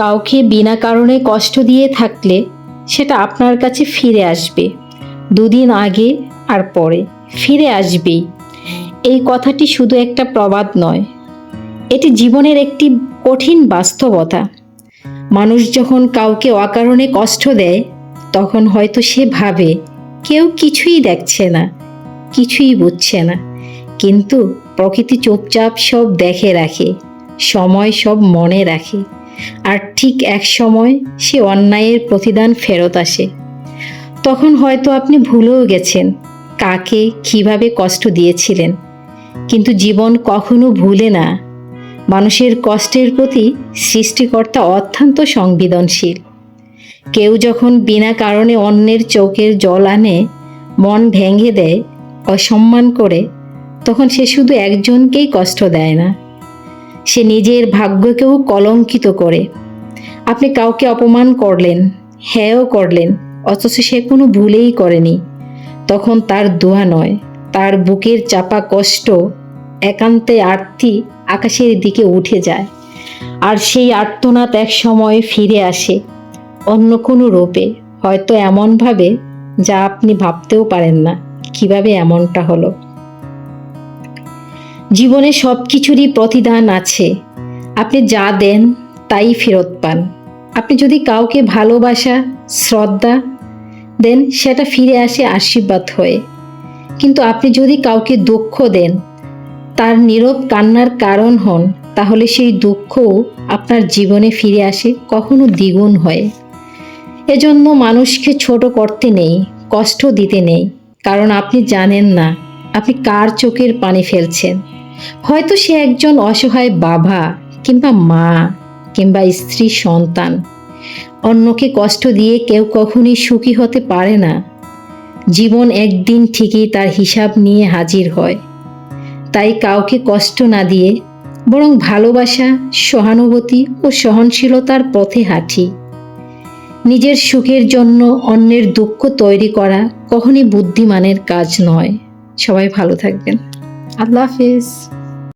কাউকে বিনা কারণে কষ্ট দিয়ে থাকলে সেটা আপনার কাছে ফিরে আসবে। দুদিন আগে আর পরে ফিরে আসবেই। এই কথাটি শুধু একটা প্রবাদ নয়, এটি জীবনের একটি কঠিন বাস্তবতা। মানুষ যখন কাউকে অকারণে কষ্ট দেয়, তখন হয়তো সে ভাবে, কেউ কিছুই দেখছে না, কিছুই বুঝছে না। কিন্তু প্রকৃতি চুপচাপ সব দেখে রাখে, সময় সব মনে রাখে। আর ঠিক এক সময় সে অন্যায়ের প্রতিদান ফেরত আসে। তখন হয়তো আপনি ভুলেও গেছেন কাকে কীভাবে কষ্ট দিয়েছিলেন। কিন্তু জীবন কখনো ভুলে না। মানুষের কষ্টের প্রতি সৃষ্টিকর্তা অত্যন্ত সংবেদনশীল। কেউ যখন বিনা কারণে অন্যের চোখের জল আনে, মন ভেঙে দেয়, অসম্মান করে, তখন সে শুধু একজনকেই কষ্ট দেয় না। সে নিজের ভাগ্যকেও কলঙ্কিত করে। আপনি কাউকে অপমান করলেন হ্যাঁও করলেন, অথচ সে কোনো ভুলেই করেনি। তখন তার দোয়া নয়, তার বুকের চাপা কষ্ট একান্তে আরতি আকাশের দিকে উঠে যায়। আর সেই আর্তনাদ এক সময় ফিরে আসে, অন্য কোনো রূপে, হয়তো এমনভাবে, যা আপনি ভাবতেও পারেন না, কীভাবে এমনটা হলো। জীবনে সব কিছুরই প্রতিদান আছে। আপনি যা দেন, তাই ফেরত পান। আপনি যদি কাউকে ভালোবাসা, শ্রদ্ধা দেন, সেটা ফিরে আসে আশীর্বাদ হয়ে। কিন্তু আপনি যদি কাউকে দুঃখ দেন, তার নীরব কান্নার কারণ হন, তাহলে সেই দুঃখও আপনার জীবনে ফিরে আসে কখনো দ্বিগুণ হয়ে। এজন্য মানুষকে ছোট করতে নেই, কষ্ট দিতে নেই, কারণ আপনি জানেন না আপনি কার চোখের পানি ফেলছেন। হয়তো সে একজন অসহায় বাবা কিংবা মা কিংবা স্ত্রী সন্তান। অন্যকে কষ্ট দিয়ে কেউ কখনই সুখী হতে পারে না। জীবন একদিন ঠিকই তার হিসাব নিয়ে হাজির হয়। তাই কাউকে কষ্ট না দিয়ে বরং ভালোবাসা, সহানুভূতি ও সহনশীলতার পথে হাঁটি। নিজের সুখের জন্য অন্যের দুঃখ তৈরি করা কখনই বুদ্ধিমানের কাজ নয়। সবাই ভালো থাকবেন। আল্লাহ হাফিজ